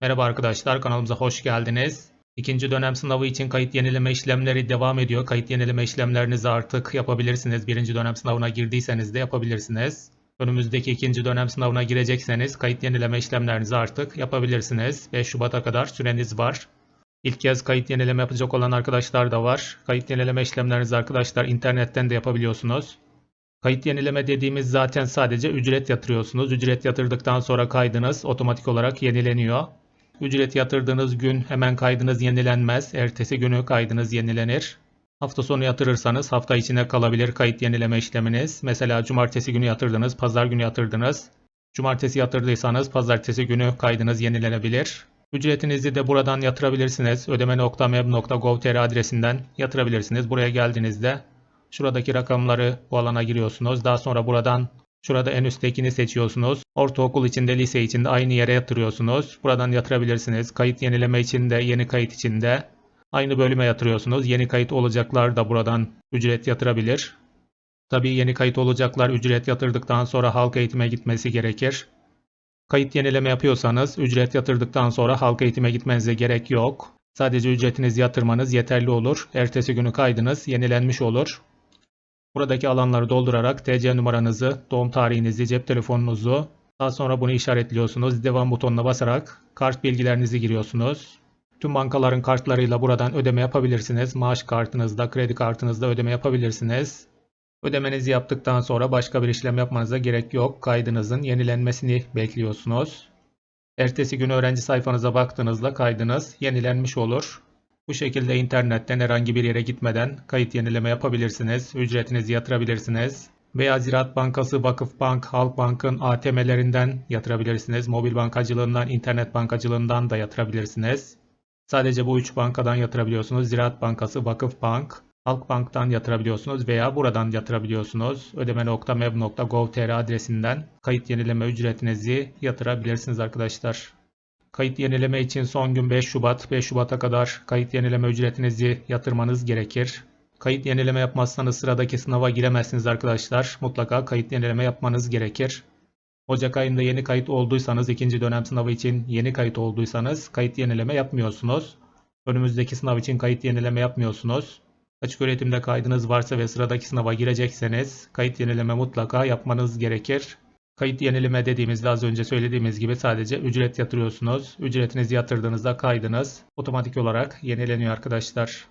Merhaba arkadaşlar kanalımıza hoş geldiniz. İkinci dönem sınavı için kayıt yenileme işlemleri devam ediyor. Kayıt yenileme işlemlerinizi artık yapabilirsiniz. Birinci dönem sınavına girdiyseniz de yapabilirsiniz. Önümüzdeki ikinci dönem sınavına girecekseniz kayıt yenileme işlemlerinizi artık yapabilirsiniz. 5 Şubat'a kadar süreniz var. İlk kez kayıt yenileme yapacak olan arkadaşlar da var. Kayıt yenileme işlemlerinizi arkadaşlar internetten de yapabiliyorsunuz. Kayıt yenileme dediğimiz zaten sadece ücret yatırıyorsunuz. Ücret yatırdıktan sonra kaydınız otomatik olarak yenileniyor. Ücret yatırdığınız gün hemen kaydınız yenilenmez. Ertesi günü kaydınız yenilenir. Hafta sonu yatırırsanız hafta içinde kalabilir kayıt yenileme işleminiz. Mesela cumartesi günü yatırdınız, pazar günü yatırdınız. Cumartesi yatırdıysanız pazartesi günü kaydınız yenilenebilir. Ücretinizi de buradan yatırabilirsiniz. ödeme.meb.gov.tr adresinden yatırabilirsiniz. Buraya geldiğinizde şuradaki rakamları bu alana giriyorsunuz. Daha sonra buradan Şurada en üsttekini seçiyorsunuz. Ortaokul içinde, lise içinde aynı yere yatırıyorsunuz. Buradan yatırabilirsiniz. Kayıt yenileme için de, yeni kayıt için de aynı bölüme yatırıyorsunuz. Yeni kayıt olacaklar da buradan ücret yatırabilir. Tabii yeni kayıt olacaklar ücret yatırdıktan sonra halk eğitime gitmesi gerekir. Kayıt yenileme yapıyorsanız ücret yatırdıktan sonra halk eğitime gitmenize gerek yok. Sadece ücretinizi yatırmanız yeterli olur. Ertesi günü kaydınız yenilenmiş olur. Buradaki alanları doldurarak TC numaranızı, doğum tarihinizi, cep telefonunuzu, daha sonra bunu işaretliyorsunuz. Devam butonuna basarak kart bilgilerinizi giriyorsunuz. Tüm bankaların kartlarıyla buradan ödeme yapabilirsiniz. Maaş kartınızda, kredi kartınızda ödeme yapabilirsiniz. Ödemenizi yaptıktan sonra başka bir işlem yapmanıza gerek yok. Kaydınızın yenilenmesini bekliyorsunuz. Ertesi gün öğrenci sayfanıza baktığınızda kaydınız yenilenmiş olur. Bu şekilde internetten herhangi bir yere gitmeden kayıt yenileme yapabilirsiniz. Ücretinizi yatırabilirsiniz. Veya Ziraat Bankası, Vakıfbank, Halkbank'ın ATM'lerinden yatırabilirsiniz. Mobil bankacılığından, internet bankacılığından da yatırabilirsiniz. Sadece bu üç bankadan yatırabiliyorsunuz. Ziraat Bankası, Vakıfbank, Halkbank'tan yatırabiliyorsunuz veya buradan yatırabiliyorsunuz. ödeme.mev.gov.tr adresinden kayıt yenileme ücretinizi yatırabilirsiniz arkadaşlar. Kayıt yenileme için son gün 5 Şubat. 5 Şubat'a kadar kayıt yenileme ücretinizi yatırmanız gerekir. Kayıt yenileme yapmazsanız sıradaki sınava giremezsiniz arkadaşlar. Mutlaka kayıt yenileme yapmanız gerekir. Ocak ayında yeni kayıt olduysanız, ikinci dönem sınavı için yeni kayıt olduysanız kayıt yenileme yapmıyorsunuz. Önümüzdeki sınav için kayıt yenileme yapmıyorsunuz. Açık öğretimde kaydınız varsa ve sıradaki sınava girecekseniz kayıt yenileme mutlaka yapmanız gerekir. Kayıt yenileme dediğimizde az önce söylediğimiz gibi sadece ücret yatırıyorsunuz. Ücretinizi yatırdığınızda kaydınız otomatik olarak yenileniyor arkadaşlar.